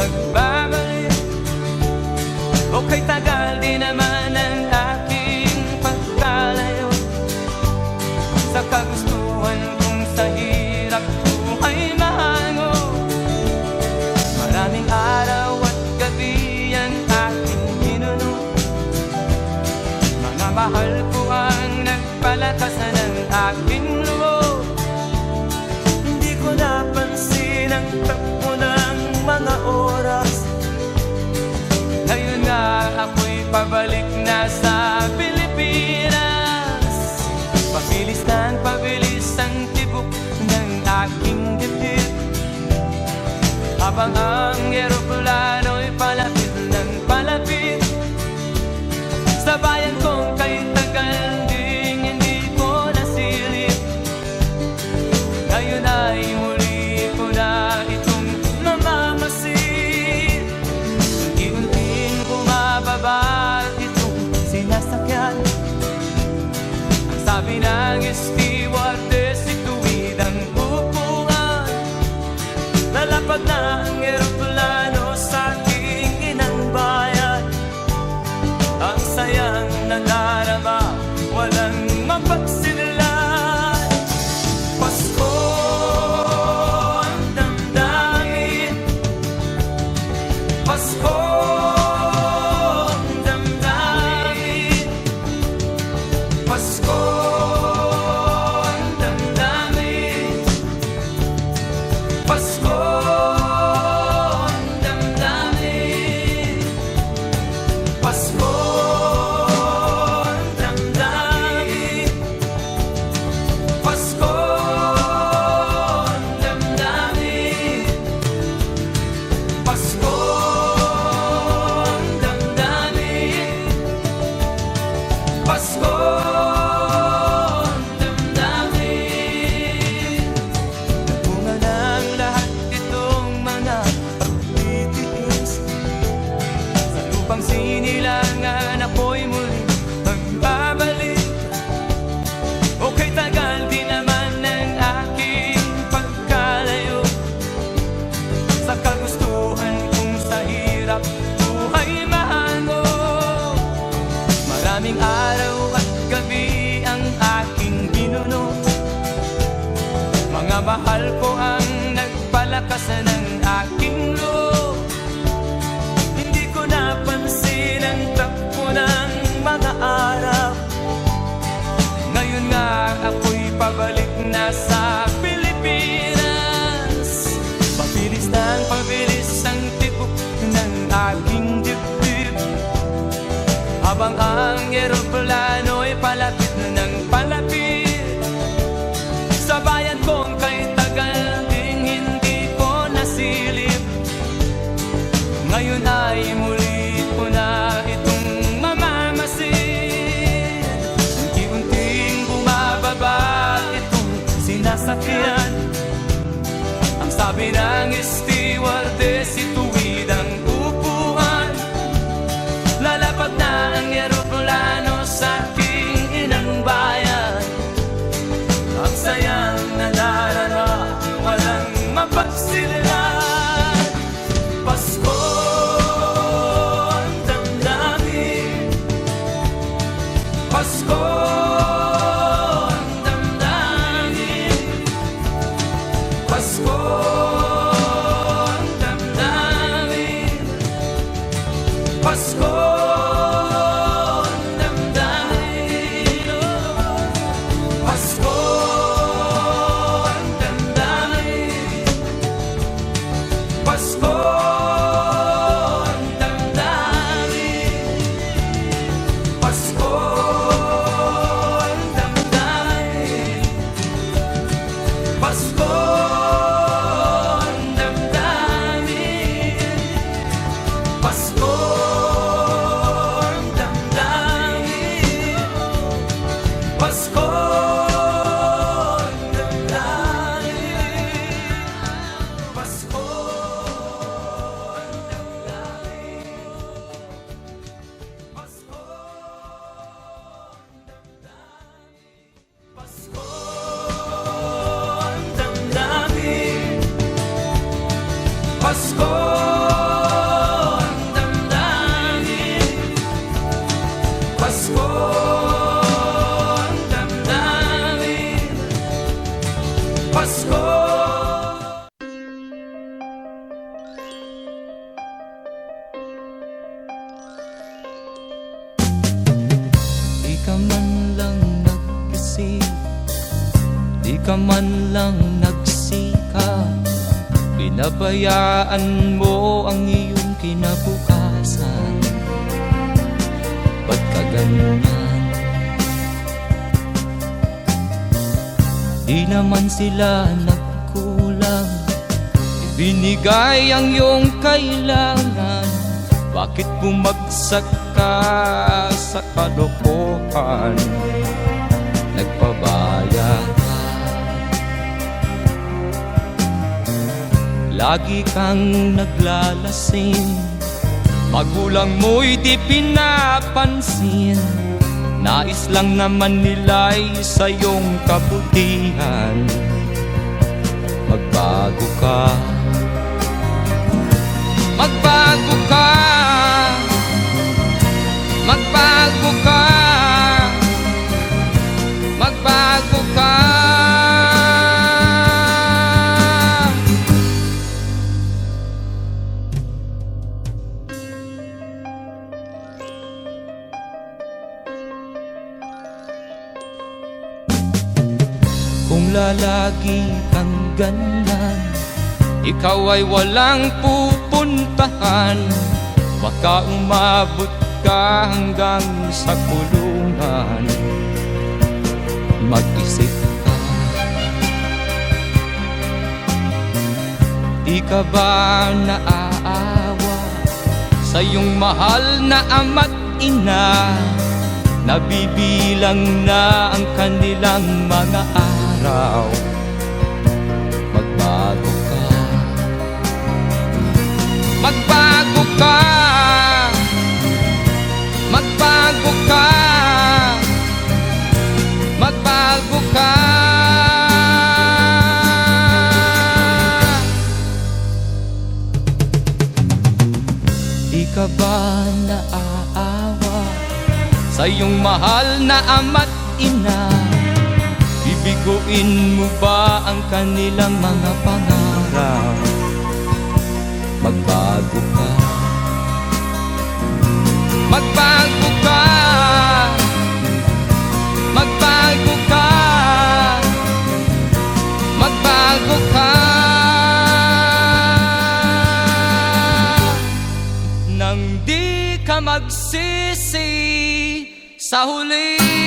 the Pabalik na sa Pilipinas. Pabilis na ang pabilis ang tibok ng aking dibdib. Habang ang nangis di upang sinilangan ako'y muli magbabalik Okay tagal din naman ng aking pagkalayo. Sa kagustuhan kong sa hirap buhay mahango. Maraming araw at gabi ang aking binuno Mga mahal ko ang nagpalakas sasakyan. Ang sabi ng stewardess afastou. Pasko ang damdamin Pasko Di ka lang nag-isip Di ka lang nagsika Pinabayaan mo ang iyong kinabukasan ganyan? Di naman sila nagkulang Ibinigay ang iyong kailangan Bakit bumagsak ka sa kalokohan? Nagpabaya ka Lagi kang naglalasing Magulang mo'y di pinapansin. Nais lang naman nila'y sa iyong kabutihan. Magbago ka Kung lalagi kang ganyan. Ikaw ay walang pupuntahan. Baka umabot ka hanggang sa kulungan. Mag-isip ka. Di ka ba naaawa Sa iyong mahal na ama't ina? Nabibilang na ang kanilang mga araw Magbago ka. Magbago ka. Magbago ka. Magbago ka. Di ka ba naaawa Sa iyong mahal na ina Bibiguin mo ba ang kanilang mga pangarap? Magbago ka. Magbago ka. Magbago ka. Magbago ka. Nang di ka magsisi sa huli